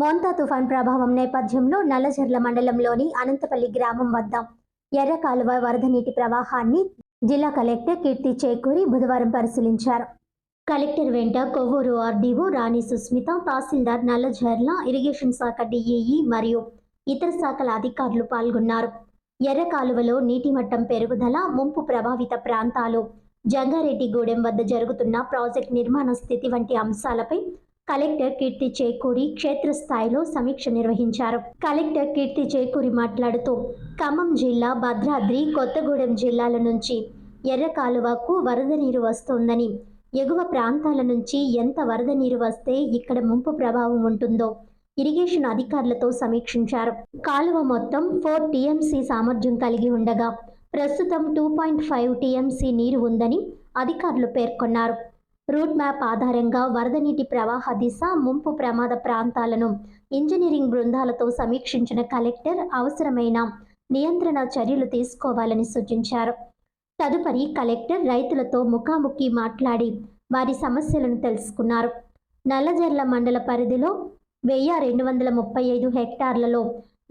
మోంతా తుఫాన్ ప్రభావం నేపథ్యంలో నల్లజర్ల మండలంలోని అనంతపల్లి గ్రామం వద్ద ఎర్ర కాలువ వరద నీటి ప్రవాహాన్ని జిల్లా కలెక్టర్ కీర్తి చేకూరి బుధవారం పరిశీలించారు. కలెక్టర్ వెంట కొవ్వూరు ఆర్డీఓ రాణి సుస్మిత తహసీల్దార్ నల్లజర్ల ఇరిగేషన్ శాఖ డిఈఈ మరియు ఇతర శాఖల అధికారులు పాల్గొన్నారు. ఎర్ర కాలువలో నీటి మట్టం పెరుగుదల ముంపు ప్రభావిత ప్రాంతాలు జంగారెడ్డిగూడెం వద్ద జరుగుతున్న ప్రాజెక్ట్ నిర్మాణ స్థితి వంటి అంశాలపై కలెక్టర్ కీర్తి చేకూరి క్షేత్రస్థాయిలో సమీక్ష నిర్వహించారు. కలెక్టర్ కీర్తి చేకూరి మాట్లాడుతూ ఖమ్మం జిల్లా భద్రాద్రి కొత్తగూడెం జిల్లాల నుంచి ఎర్ర కాలువకు వరద నీరు వస్తోందని ఎగువ ప్రాంతాల నుంచి ఎంత వరద నీరు వస్తే ఇక్కడ ముంపు ప్రభావం ఉంటుందో ఇరిగేషన్ అధికారులతో సమీక్షించారు. కాలువ మొత్తం ఫోర్ టీఎంసీ సామర్థ్యం కలిగి ఉండగా ప్రస్తుతం టూ పాయింట్ ఫైవ్ టీఎంసీ నీరు ఉందని అధికారులు పేర్కొన్నారు. రూట్ మ్యాప్ ఆధారంగా వరద నీటి ప్రవాహ దిశ ముంపు ప్రమాద ప్రాంతాలను ఇంజనీరింగ్ బృందాలతో సమీక్షించిన కలెక్టర్ అవసరమైన నియంత్రణ చర్యలు తీసుకోవాలని సూచించారు. తదుపరి కలెక్టర్ రైతులతో ముఖాముఖి మాట్లాడి వారి సమస్యలను తెలుసుకున్నారు. నల్లజర్ల మండల పరిధిలో వెయ్యి రెండు వందల ముప్పై ఐదు హెక్టార్లలో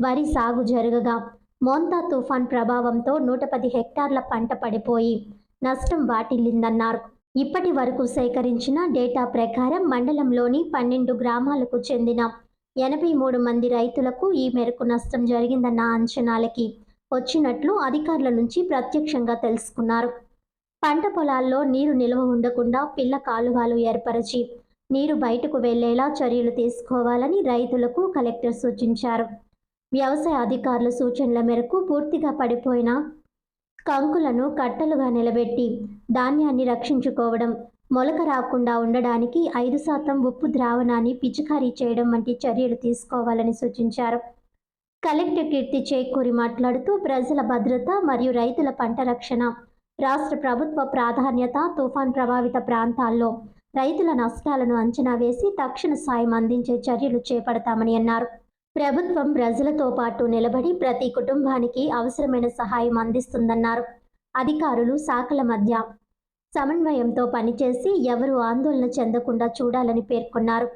వరి సాగు జరగగా మోంతా తుఫాన్ ప్రభావంతో నూట పది హెక్టార్ల పంట పడిపోయి నష్టం వాటిల్లిందన్నారు. ఇప్పటి వరకు సేకరించిన డేటా ప్రకారం మండలంలోని పన్నెండు గ్రామాలకు చెందిన ఎనభై మూడు మంది రైతులకు ఈ మేరకు నష్టం జరిగిందన్న అంచనాలకి వచ్చినట్లు అధికారుల నుంచి ప్రత్యక్షంగా తెలుసుకున్నారు. పంట పొలాల్లో నీరు నిల్వ ఉండకుండా పిల్ల కాలువలు ఏర్పరిచి నీరు బయటకు వెళ్ళేలా చర్యలు తీసుకోవాలని రైతులకు కలెక్టర్ సూచించారు. వ్యవసాయ అధికారుల సూచనల మేరకు పూర్తిగా పడిపోయిన కంకులను కట్టలుగా నిలబెట్టి ధాన్యాన్ని రక్షించుకోవడం మొలక రాకుండా ఉండడానికి ఐదు శాతం ఉప్పు ద్రావణాన్ని పిచికారీ చేయడం వంటి చర్యలు తీసుకోవాలని సూచించారు. కలెక్టర్ కీర్తి చేకూరి మాట్లాడుతూ ప్రజల భద్రత మరియు రైతుల పంట రక్షణ రాష్ట్ర ప్రభుత్వ ప్రాధాన్యత తుఫాన్ ప్రభావిత ప్రాంతాల్లో రైతుల నష్టాలను అంచనా వేసి తక్షణ సాయం అందించే చర్యలు చేపడతామని అన్నారు. ప్రభుత్వం ప్రజలతో పాటు నిలబడి ప్రతి కుటుంబానికి అవసరమైన సహాయం అందిస్తుందన్నారు. అధికారులు శాఖల మధ్య సమన్వయంతో పనిచేసి ఎవరూ ఆందోళన చెందకుండా చూడాలని పేర్కొన్నారు.